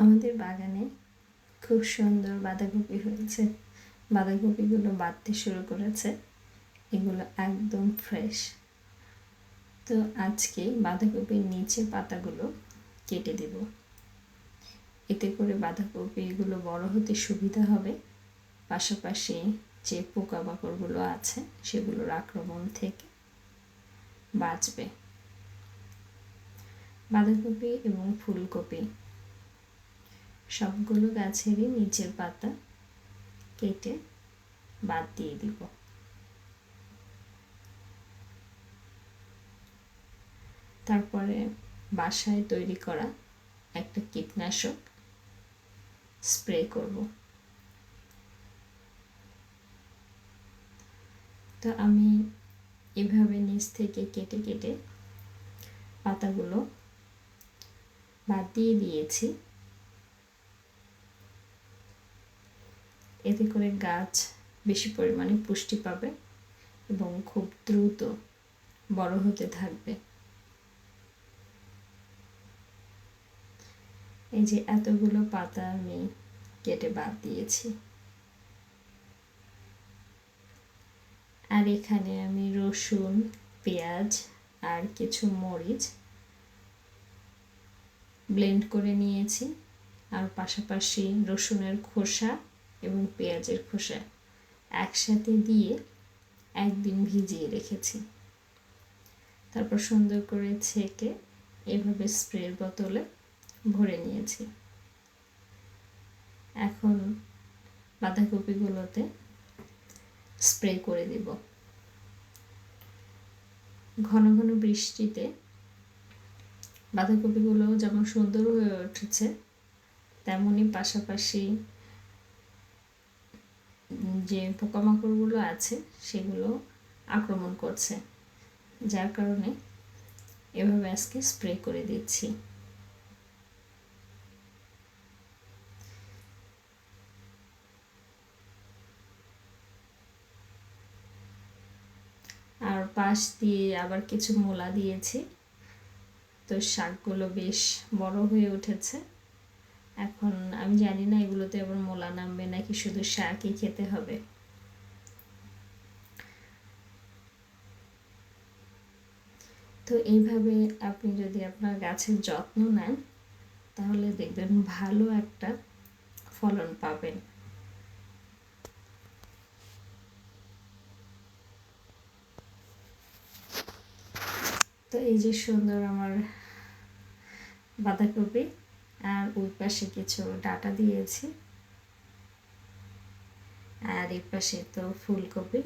আমাদের বাগানে খুব সুন্দর বাঁধাকপি হয়েছে। বাঁধাকপিগুলো বাড়তে শুরু করেছে। এগুলো একদম ফ্রেশ তো আজকে বাঁধাকপির নিচে পাতাগুলো কেটে দেব। এতে করে বাঁধাকপিগুলো বড় হতে সুবিধা হবে। পাশাপাশি যে পোকামাকড়গুলো আছে, সেগুলোর আক্রমণ থেকে বাঁচবে। বাঁধাকপি এবং ফুলকপি সবগুলো গাছেরই নিচের পাতা কেটে বাদ দিয়ে দিব। তারপরে বাসায় তৈরি করা একটা কীটনাশক স্প্রে করব। তো আমি এভাবে নিচ থেকে কেটে কেটে পাতাগুলো বাদ দিয়ে দিয়েছি। এতে করে গাছ বেশি পরিমাণে পুষ্টি পাবে এবং খুব দ্রুত বড় হতে থাকবে। এই যে এতগুলো পাতা আমি কেটে বাদ দিয়েছি। আর এখানে আমি রসুন, পেঁয়াজ আর কিছু মরিচ ব্লেন্ড করে নিয়েছি। আর পাশাপাশি রসুনের খোসা এবং পেঁয়াজের খোসা একসাথে দিয়ে একদিন ভিজিয়ে রেখেছি। তারপর সুন্দর করে ছেঁকে এভাবে স্প্রের বোতলে ভরে নিয়েছি। এখন বাঁধাকপিগুলোতে স্প্রে করে দেব। ঘন ঘন বৃষ্টিতে বাঁধাকপিগুলো যেমন সুন্দর হয়ে উঠেছে, তেমনই পাশাপাশি যে পোকামাকড়গুলো আছে, সেগুলো আক্রমণ করছে। যার কারণে এভাবে আজকে স্প্রে করে দিচ্ছি। আর পাশ দিয়ে আবার কিছু মোলা দিয়েছি। তো শাকগুলো বেশ বড় হয়ে উঠেছে। এখন আমি জানি না এগুলোতে আবার মোলা নামবে নাকি শুধু শাকই খেতে হবে। তো এইভাবে আপনি যদি আপনার গাছের যত্ন নেন, তাহলে দেখবেন ভালো একটা ফলন পাবেন। তো এই যে সুন্দর আমার বাঁধাকপি আর ওই পাশে কিছু ডাটা দিয়েছি। আর এই পাশে তো ফুলকপি।